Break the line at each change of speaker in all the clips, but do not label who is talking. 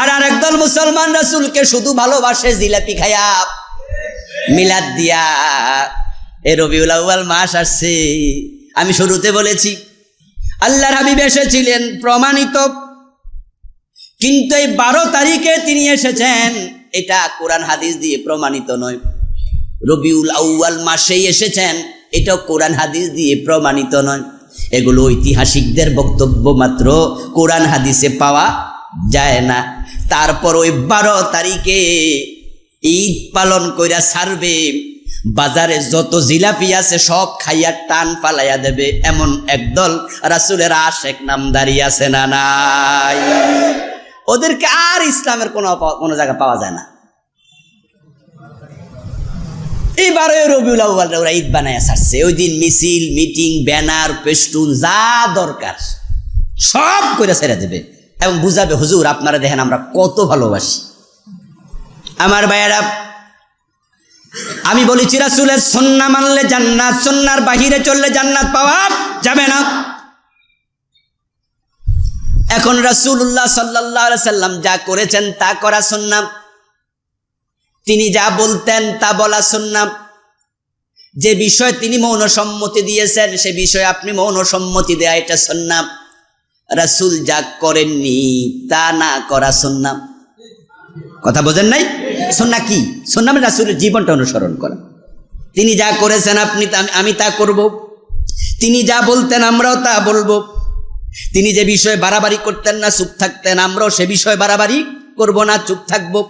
আর আর একদল মুসলমান রাসূলকে শুধু ভালোবাসে জিলাপি খায়া। মিলাদ দিয়া। এ রবিউল মাস আসছে। আমি শুরুতে বলেছি, আল্লাহর হাবিব এসেছিলেন প্রমাণিত। কিন্তু এই বারো তারিখে তিনি এসেছেন, এটা কোরআন হাদিস দিয়ে প্রমাণিত নয়। রবিউল আউয়াল মাসেই এসেছেন, এটাও কোরআন হাদিস দিয়ে প্রমাণিত নয়। এগুলো ঐতিহাসিকদের বক্তব্য মাত্র। কোরআন হাদিসে পাওয়া যায় না। তারপর ওই বারো তারিখে ঈদ পালন কইরা ছাড়বে বাজারে যত জিলাপি আছে সব খাইয়া টান পালাইয়া দেবে। এমন একদল রাসুলের আশেক নামদারি আছে না নাই? ওদেরকে আর ইসলামের কোনো কোনো জায়গা পাওয়া যায় না। এবারে রবিউল আউ্বাল ওরা ঈদ বানায় ছাড়ছে ওই দিন মিছিল, মিটিং, ব্যানার পেস্টুন যা দরকার, সব করে ছেড়ে দেবে। এবং বুঝাবে, হুজুর, আপনারা দেখেন আমরা কত ভালোবাসি। আমার ভাইয়েরা, আমি বলি চিরাসুলের সন্না মানলে জান্নাত সন্ন্যার বাহিরে চললে জান্নাত পাওয়া যাবে না। এখন রাসূলুল্লাহ সাল্লাল্লাহু আলাইহি সাল্লাম যা করেছেন তা করা সুন্নাত তিনি যা বলতেন তা বলা সুন্নাত যে বিষয় তিনি মৌন সম্মতি দিয়েছেন, সে বিষয়ে আপনি মৌন সম্মতি দেয়া এটা সুন্নাত রাসূল যা করেননি তা না করা সুন্নাত কথা বোঝেন নাই? সন্না কি? সন্না মানে রাসূলের জীবনটা অনুসরণ করা। তিনি যা করেছেন আপনি আমি তা করব। তিনি যা বলতেন আমরাও তা বলব। তিনি যে বিষয়ে বাড়াবাড়ি করতেন না, চুপ থাকতেন, আমরাও সে বিষয়ে বাড়াবাড়ি করব না, চুপ থাকব।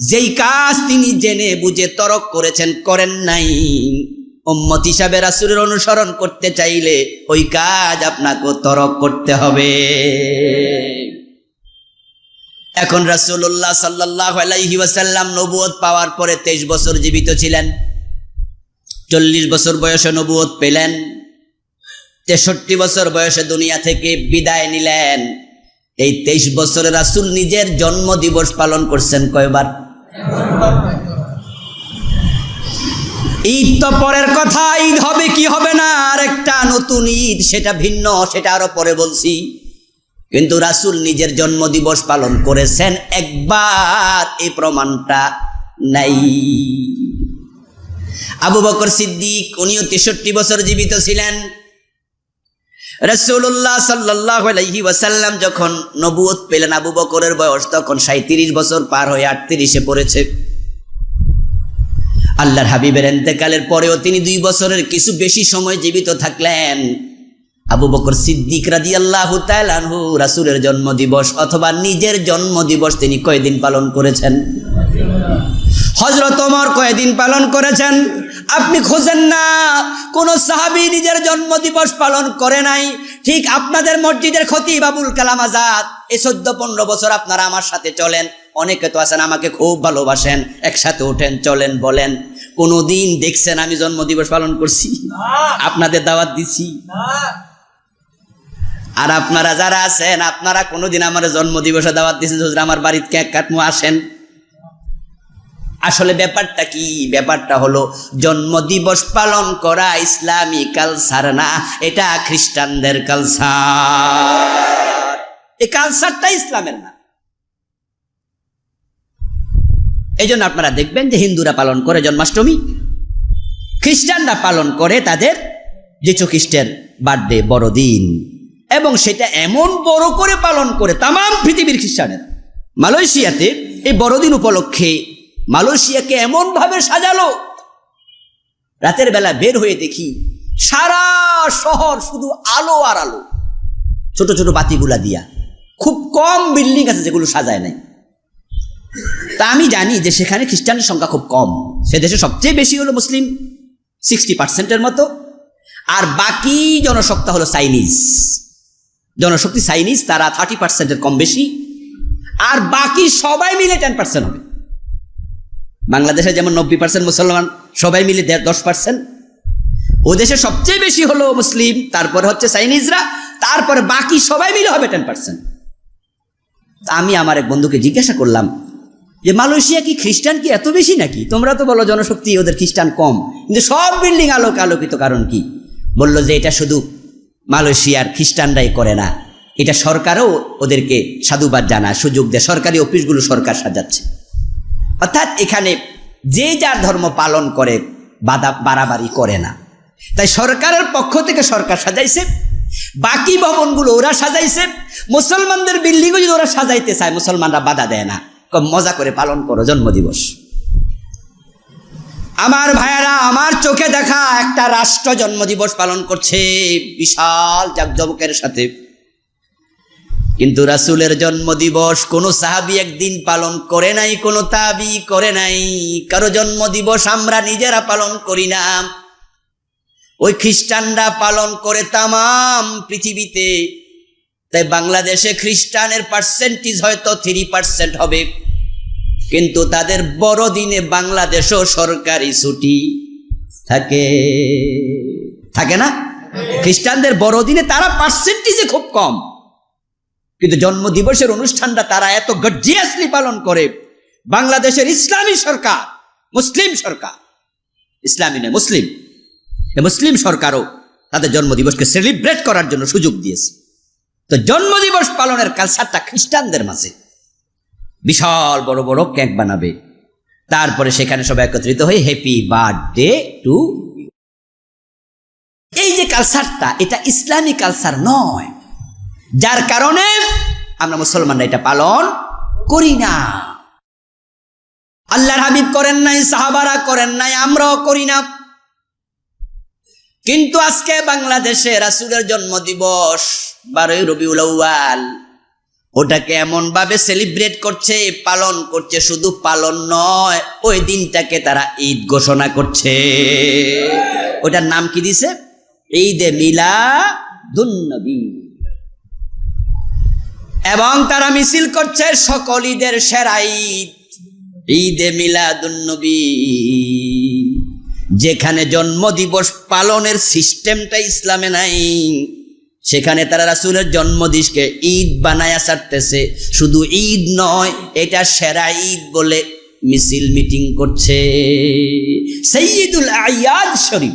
যেই কাজ তিনি জেনে বুঝে তরক করেছেন, করেন নাই। উম্মত হিসাবে রাসূলের অনুসরণ করতে চাইলে ওই কাজ আপনাকে তরক করতে হবে। এখন আলাইহি ওয়াসাল্লাম নবুয়ত পাওয়ার পরে তেইশ বছর জীবিত ছিলেন, চল্লিশ বছর বয়সে নবুয়ত পেলেন, তেষট্টি বছর বয়সে দুনিয়া থেকে বিদায় নিলেন। এই তেইশ বছরে রাসূল নিজের জন্ম দিবস পালন করছেন কয়বার? ঈদ তো পরের কথা, ঈদ হবে কি হবে না? আর একটা নতুন ঈদ, সেটা ভিন্ন, সেটা আরও পরে বলছি। কিন্তু রাসূল নিজের জন্মদিবস পালন করেছেন, একবার এই প্রমাণটা নাই। আবু বকর সিদ্দিক, উনিও তেষট্টি বছর জীবিত ছিলেন। রসুল্লাহ সাল্লাহ ওয়াসাল্লাম যখন নবুয়ত পেলেন আবু বকরের বয়স তখন সাঁত্রিশ বছর পার হয়ে আটত্রিশে পড়েছে। আল্লাহর হাবিবের এন্তেকালের পরেও তিনি দুই বছরের কিছু বেশি সময় জীবিত থাকলেন। আবু বকর সিদ্দিক রাজি আল্লাহ তালানহু রাসুলের জন্মদিবস অথবা নিজের জন্মদিবস তিনি কয়দিন পালন করেছেন? হজরত ওমর কয়দিন পালন করেছেন? আপনি খোঁজেন না, কোন সাহাবি নিজের জন্মদিবস পালন করে নাই। ঠিক আপনাদের মসজিদের ক্ষতি বাবুল কালাম আজাদ, এই চোদ্দ পনেরো বছর আপনারা আমার সাথে চলেন। অনেকে তো আছেন আমাকে খুব ভালোবাসেন একসাথে ওঠেন চলেন বলেন। কোনোদিন দেখছেন আমি জন্ম দিবস পালন করছি? আপনাদের দাওয়াত দিছি। আর আপনারা যারা আছেন আপনারা কোনোদিন আমার জন্ম দিবসে দাওয়াত দিয়েছেন হুজুর আমার বাড়িতে কেক কাটমু আসেন। আসলে ব্যাপারটা কি? ব্যাপারটা হলো জন্মদিবস পালন করা ইসলামী কালচার না এটা খ্রিস্টানদের কালচার এই কালচারটা ইসলামের না। এই জন্য আপনারা দেখবেন যে হিন্দুরা পালন করে জন্মাষ্টমী। খ্রিস্টানরা পালন করে তাদের যিশু খ্রিস্টের বার্থডে, বড়দিন। এবং সেটা এমন বড় করে পালন করে তাম পৃথিবীর খ্রিস্টানের। মালয়েশিয়াতে এই বড়দিন উপলক্ষে মালয়েশিয়াকে এমনভাবে সাজালো, রাতের বেলা বের হয়ে দেখি সারা শহর শুধু আলো আর আলো। ছোট ছোট বাতিগুলা দিয়া। খুব কম বিল্ডিং আছে যেগুলো সাজায় নাই। তা আমি জানি যে সেখানে খ্রিস্টানের সংখ্যা খুব কম। সে দেশে সবচেয়ে বেশি হলো মুসলিম সিক্সটি পার্সেন্টের মতো। আর বাকি জনসংখ্যা হলো চাইনিজ। জনশক্তি চাইনিজ, তারা থার্টি পার্সেন্টের কম বেশি। আর বাকি সবাই মিলে টেন পার্সেন্ট হবে। বাংলাদেশে যেমন নব্বই পার্সেন্ট মুসলমান, সবাই মিলে দশ পার্সেন্ট ও দেশে সবচেয়ে বেশি হলো মুসলিম, তারপরে হচ্ছে চাইনিজরা, তারপরে বাকি সবাই মিলে হবে টেন পার্সেন্ট আমি আমার এক বন্ধুকে জিজ্ঞাসা করলাম যে মালয়েশিয়া কি খ্রিস্টান কি এত বেশি নাকি? তোমরা তো বলো জনশক্তি ওদের খ্রিস্টান কম। কিন্তু সব বিল্ডিং আলোক আলোকিত কারণ কি? বলল যে এটা শুধু মালয়েশিয়ার খ্রিস্টানরাই করে না, এটা সরকারও ওদেরকে সাধুবাদ জানায়, সুযোগ দেয়, সরকারি অফিসগুলো সরকার সাজাচ্ছে। অর্থাৎ এখানে যে যার ধর্ম পালন করে, বাধা বাড়াবাড়ি করে না। তাই সরকারের পক্ষ থেকে সরকার সাজাইছে, বাকি ভবনগুলো ওরা সাজাইছে, মুসলমানদের বিল্ডিংও যদি ওরা সাজাইতে চায়, মুসলমানরা বাধা দেয় না। মজা করে পালন করো, জন্মদিবস। আমার ভাইয়ারা, আমার চোখে দেখা একটা রাষ্ট্র জন্মদিবস পালন করছে, বিশাল জাকজমকের সাথে। কিন্তু রাসুলের জন্মদিবস কোনো সাহাবি একদিন পালন করে নাই, কোনো তাবি করে নাই। কারও জন্মদিবস আমরা নিজেরা পালন করি না। ওই খ্রিস্টানরা পালন করে তামাম পৃথিবীতে। তাই বাংলাদেশে খ্রিস্টানের পার্সেন্টেজ হয়তো থ্রি পার্সেন্ট হবে। কিন্তু তাদের বড়দিনে বাংলাদেশও সরকারি ছুটি থাকে। থাকে না? খ্রিস্টানদের বড়দিনে তারা পার্সেন্টেজে খুব কম। কিন্তু জন্মদিবসের অনুষ্ঠানটা তারা এত গর্জিয়াসলি পালন করে। বাংলাদেশের ইসলামী সরকার, মুসলিম সরকার। ইসলামী নয় মুসলিম। মুসলিম সরকারও তাদের জন্মদিবসকে সেলিব্রেট করার জন্য সুযোগ দিয়েছে। তো জন্মদিবস পালনের কালচারটা খ্রিস্টানদের মাঝে। বিশাল বড় বড় কেক বানাবে। তারপরে সেখানে সব একত্রিত হয়ে হ্যাপি বার্থডে টু এই যে কালচারটা এটা ইসলামী কালচার নয়। যার কারণে আমরা মুসলমানরা এটা পালন করি না। আল্লাহর হাবিব করেন নাই, সাহাবারা করেন নাই, আমরাও করি না। কিন্তু আজকে বাংলাদেশে রাসুলের জন্মদিবস, বারোই রবিউল আউয়াল। ওটাকে এমন ভাবে সেলিব্রেট করছে, পালন করছে, শুধু পালন নয়, ওই দিনটাকে তারা ঈদ ঘোষণা করছে। ওটার নাম কি দিছে? ঈদে মিলা দুন্নবী এবং তারা মিছিল করছে, সকল ঈদের সেরা ঈদ, ঈদে মিলাদুন্নবী। যেখানে জন্মদিবস পালনের সিস্টেমটা ইসলামে নাই। সেখানে তারা রাসুলের জন্মদিবসকে ঈদ বানায়া ছাড়তেছে। শুধু ঈদ নয়, এটা সেরা ঈদ বলে মিছিল মিটিং করছে। সৈয়দুল আয়াদ শরীফ,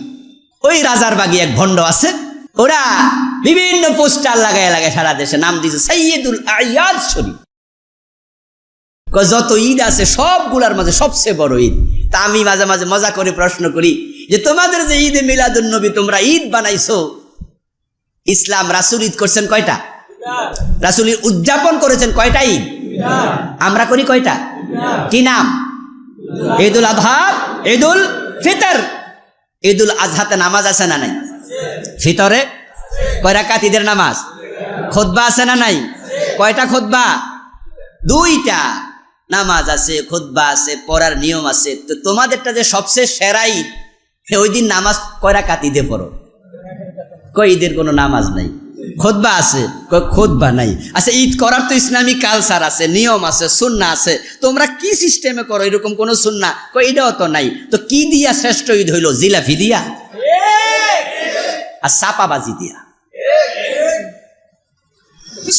ওই রাজার বাগি এক ভণ্ড আছে, ওরা বিভিন্ন পোস্টার লাগায় লাগায় সারা দেশে নাম দিয়েছে, সৈয়দুল আয়াদ শরীফ। যত ঈদ আছে, সবগুলার মাঝে সবচেয়ে বড় ঈদ। তা আমি মাঝে মাঝে মজা করে প্রশ্ন করি যে, তোমাদের যে ঈদে মিলাদুন নবী, তোমরা ঈদ বানাইছো? ইসলাম রাসুল ঈদ করছেন কয়টা? রাসুল ঈদ উদযাপন করেছেন কয়টা ঈদ? আমরা করি কয়টা? কি নাম? ঈদুল আজহা ঈদুল ফিতর। ঈদুল আজহাতে নামাজ আছে না নাই? ফিতরে? কয় রাকাত ঈদের নামাজ? খোদবা আছে না নাই? কয়টা খোদবা দুইটা। নামাজ আছে খুদ্া আছে, পড়ার নিয়ম আছে। তো তোমাদেরটা যে সবচেয়ে সেরা ঈদ, ওই দিন নামাজ কয়রা কাতিতে পড়ো? কই ঈদের কোনো নামাজ নাই। খোদবা আছে খোদবা নাই। আচ্ছা ঈদ করার তো ইসলামিক কালচার আছে, নিয়ম আছে, সুন্না আছে। তোমরা কি সিস্টেমে করো এরকম কোনো সুন্না? কই এটাও তো নাই। তো কি দিয়া শ্রেষ্ঠ ঈদ হইল? জিলাফি দিয়া? আর সাপাবাজি দিয়া?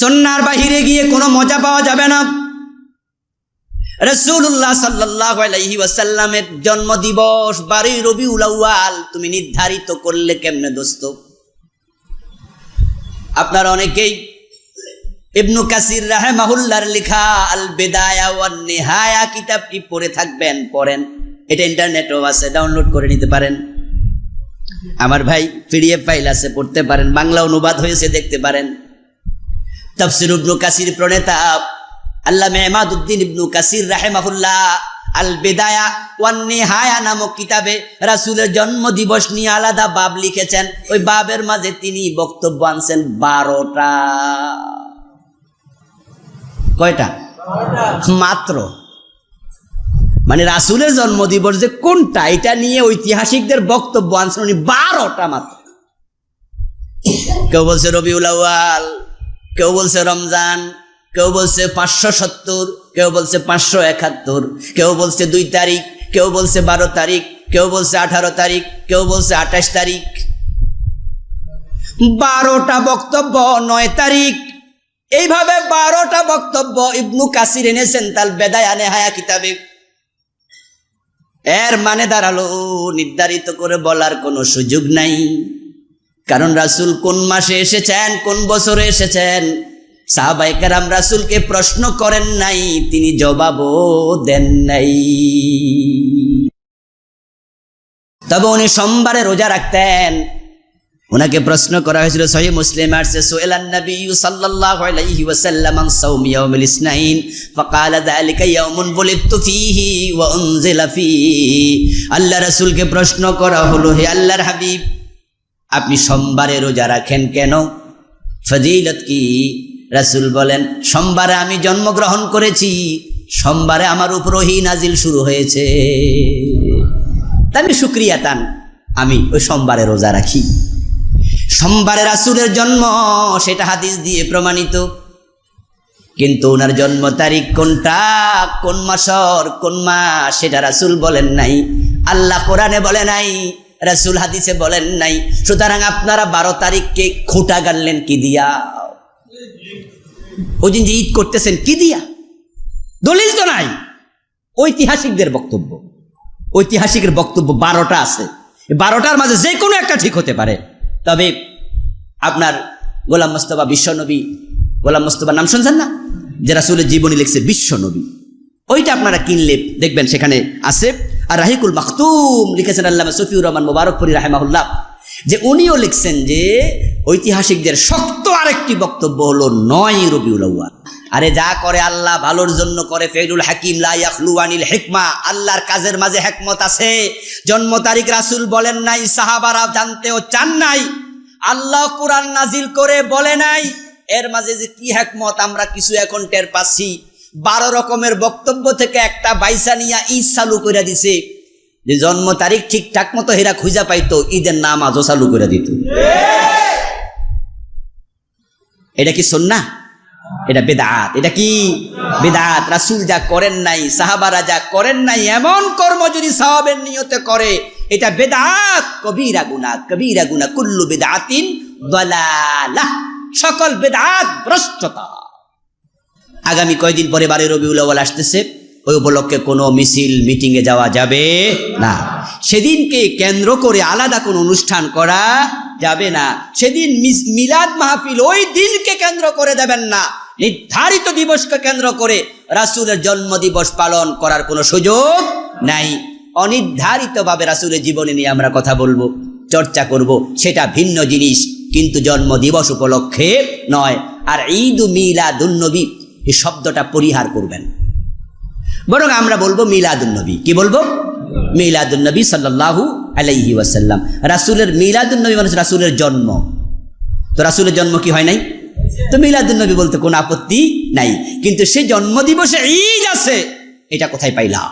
সন্ন্যার বাহিরে গিয়ে কোনো মজা পাওয়া যাবে না? রসুল্লাহ সাল্লাহ আলাইহি ওয়াসাল্লামের জন্মদিবস বারোই রবি উলাউয়াল তুমি নির্ধারিত করলে কেমনে দোস্ত? আপনারা অনেকেই ইবনু কাসির রাহেমাহুল্লার লেখা আল বেদায়া ওয়ান নেহায়া কিতাবটি পড়ে থাকবেন, পড়েন। এটা ইন্টারনেটও আছে, ডাউনলোড করে নিতে পারেন। আমার ভাই পিডিএফ ফাইল আছে, পড়তে পারেন। বাংলা অনুবাদ হয়েছে, দেখতে পারেন। তফসির ইবনু কাসির প্রণেতা আল্লাহ মেহমাদুদ্দিন ইবনু কাসির রাহেমাহুল্লাহ আল বেদায়া ওয়ান নেহায়া নামক কিতাবে রাসুলের জন্ম দিবস নিয়ে আলাদা বাব লিখেছেন। ওই বাবের মাঝে তিনি বক্তব্য আনছেন বারোটা। কয়টা? মাত্র। মানে রাসুলের জন্মদিবস যে কোনটা এটা নিয়ে ঐতিহাসিকদের বক্তব্য আনছেন উনি বারোটা মাত্র। কেউ বলছে রবিউল আউয়াল কেউ বলছে রমজান কেউ বলছে পাঁচশো সত্তর কেউ বলছে পাঁচশো একাত্তর, কেউ বলছে দুই তারিখ, কেউ বলছে বারো তারিখ, কেউ বলছে আঠারো তারিখ, কেউ বলছে আঠাশ তারিখ। বারোটা বক্তব্য নয় তারিখ। এইভাবে বারোটা বক্তব্য ইবনু কাসির এনেছেন, তাল বেদায় আনে হায়া কিতাবে। এর মানে দাঁড়াল, নির্ধারিত করে বলার কোনো সুযোগ নাই। কারণ রাসুল কোন মাসে এসেছেন, কোন বছরে এসেছেন? সাহাবাইকারাম রাসুলকে প্রশ্ন করেন নাই, তিনি জবাবও দেন নাই। তবে উনি সোমবারে রোজা রাখতেন। ওনাকে প্রশ্ন করা হয়েছিল সহি মুসলিম আসছে সুয়েলান নবী সাল্লাল্লাহু আলাইহি ওয়াসাল্লাম আন সাওম ইয়াউমিল ইসনাইন যালিকা ইয়াউমুন বুলিতু ফীহি ওয়া উনজিলা ফীহি। আল্লাহ রাসূলকে প্রশ্ন করা হলো, হে আল্লাহর হাবিব, আপনি সোমবারে রোজা রাখেন কেন? ফজিলত কি? রাসূল বলেন, সোমবারে আমি জন্মগ্রহণ করেছি, সোমবারে আমার উপর ওহী নাজিল শুরু হয়েছে। আমি শুক্রিয়া তান আমি ওই সোমবারে রোজা রাখি। সোমবারে রাসুলের জন্ম, সেটা হাদিস দিয়ে প্রমাণিত। কিন্তু ওনার জন্ম তারিখ কোনটা, কোন মাসর, কোন মাস, সেটা রাসুল বলেন নাই। আল্লাহ কোরআনে বলে নাই, রাসুল হাদিসে বলেন নাই। সুতরাং আপনারা বারো তারিখকে খোঁটা গানলেন কি দিয়া? ওই দিন যে ঈদ করতেছেন, কি দিয়া? দলিল তো নাই। ঐতিহাসিকদের বক্তব্য। ঐতিহাসিকের বক্তব্য বারোটা আছে। বারোটার মাঝে যে কোনো একটা ঠিক হতে পারে। তবে আপনার গোলাম মোস্তফা বিশ্বনবী, গোলাম মোস্তফা নাম শুনছেন না? যে রাসুলের জীবনী লিখছে বিশ্বনবী। ওইটা আপনারা কিনলে দেখবেন সেখানে আছে। আর রাহিকুল মাখতুম লিখেছেন আল্লাহ সফিউর রহমান মোবারকপুরি রাহেমাহুল্লাহ। যে উনিও লিখছেন যে ঐতিহাসিকদের শক্ত আরেকটি বক্তব্য হলো নয় রবিউল আউয়াল। আরে যা করে আল্লাহ ভালোর জন্য করে ফেরুল হাকিম, লা ইয়াখলু আনিল হিকমা। আল্লাহর কাজের মাঝে হেকমত আছে। জন্ম তারিখ রাসূল বলেন নাই সাহাবারা জানতেও চান নাই। আল্লাহ কোরআন নাজিল করে বলে নাই। এর মাঝে যে কি হেকমত আমরা কিছু এখন টের পাচ্ছি। বারো রকমের বক্তব্য থেকে একটা বাইসা ঈদ চালু করে দিছে। যে জন্ম তারিখ ঠিকঠাক মতো হেরা খুঁজা পাইতো, ঈদের নাম আজও চালু করে দিত। এটা কি সন্না? এটা বেদাত। এটা কি? বেদাত। রাসুল যা করেন নাই, সাহাবারা যা করেন নাই, এমন কর্ম যদি সাহাবের নিয়তে করে, এটা বেদাত। কবিরা গুনা কবিরা গুনা কুল্লু বেদাতিন সকল বেদাত ভ্রষ্টতা। আগামী কয়দিন পরে বারে রবিউল আসতেছে? ওই উপলক্ষে কোনো মিছিল মিটিংয়ে যাওয়া যাবে না। সেদিনকে কেন্দ্র করে আলাদা কোনো অনুষ্ঠান করা যাবে না। সেদিন মিলাদ মাহফিল ওই দিনকে কেন্দ্র করে দেবেন না। নির্ধারিত দিবসকে কেন্দ্র করে রাসূলের জন্ম দিবস পালন করার কোনো সুযোগ নাই। অনির্ধারিতভাবে রাসূলের জীবনী নিয়ে আমরা কথা বলব, চর্চা করব, সেটা ভিন্ন জিনিস, কিন্তু জন্ম দিবস উপলক্ষে নয়। আর ঈদ মিলাদুন্নবী এই শব্দটা পরিহার করবেন। বরং আমরা বলব মিলাদুন্নবী কি বলব? মিলাদুন্নবী সাল্লাল্লাহু আলাইহি ওয়াসাল্লাম। রাসূলের মিলাদুন্নবী মানে রাসূলের জন্ম। তো রাসূলের জন্ম কি হয় নাই? তো মিলাদুন্নবী বলতে কোনো আপত্তি নাই। কিন্তু সেই জন্ম দিবসে ঈদ আছে। এটা কোথায় পাইলা?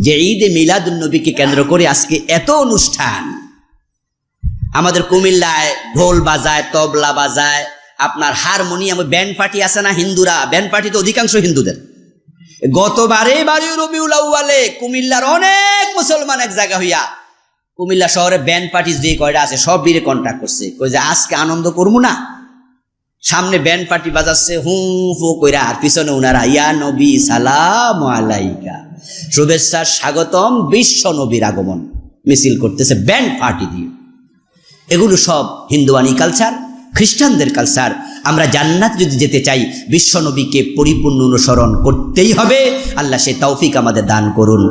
যে ঈদে মিলাদুন্নবীকে কেন্দ্র করে আজকে এত অনুষ্ঠান। আমাদের কুমিল্লায় ঢোল বাজায়, তবলা বাজায়, আপনার হারমোনিয়াম ব্যান্ড পার্টি আছে না হিন্দুরা? ব্যান্ড পার্টি তো অধিকাংশ হিন্দুদের। গতবারে বারে রবিউল আউয়ালে কুমিল্লার অনেক মুসলমান এক জায়গা হইয়া কুমিল্লা শহরে ব্যান্ড পার্টি যে কয়টা আছে সব বিরে কন্ট্যাক্ট করছে। কই যে আজকে আনন্দ করব না? সামনে ব্যান্ড পার্টি বাজাচ্ছে, হু ফু কইরা, আর পিছনে উনারা, ইয়া নবী, সালাম আলাইকা। শুভেচ্ছা, স্বাগতম, বিশ্ব নবীর আগমন। মিছিল করতেছে ব্যান্ড পার্টি দিয়ে। এগুলো সব হিন্দুয়ানি কালচার খ্রিস্টানদের কালচার আমরা জান্নাত যদি যেতে চাই, বিশ্বনবীকে পরিপূর্ণ অনুসরণ করতেই হবে। আল্লাহ সে তৌফিক আমাদের দান করুন।